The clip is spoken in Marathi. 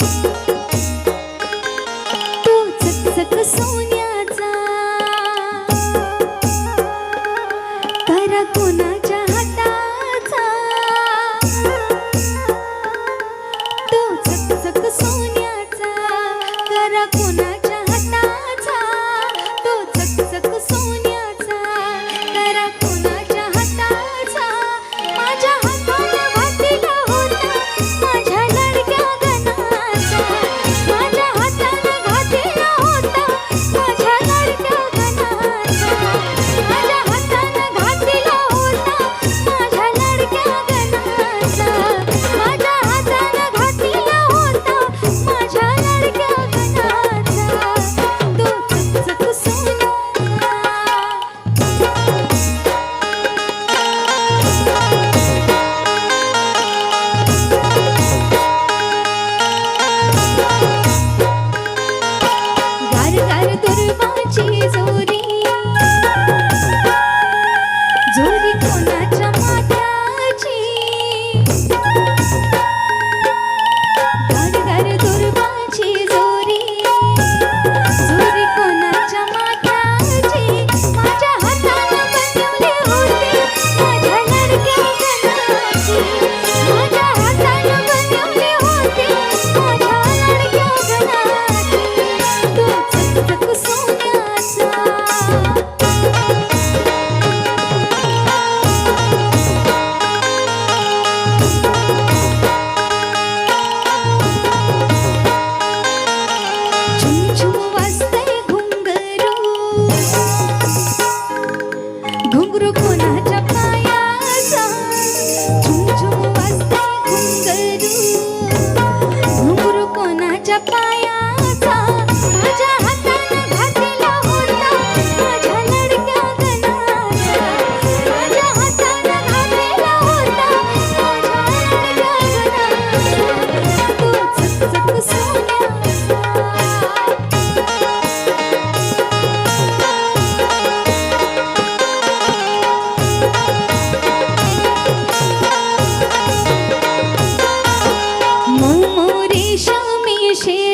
Música जोरी. कोणाच्या माथ्याची? पाया she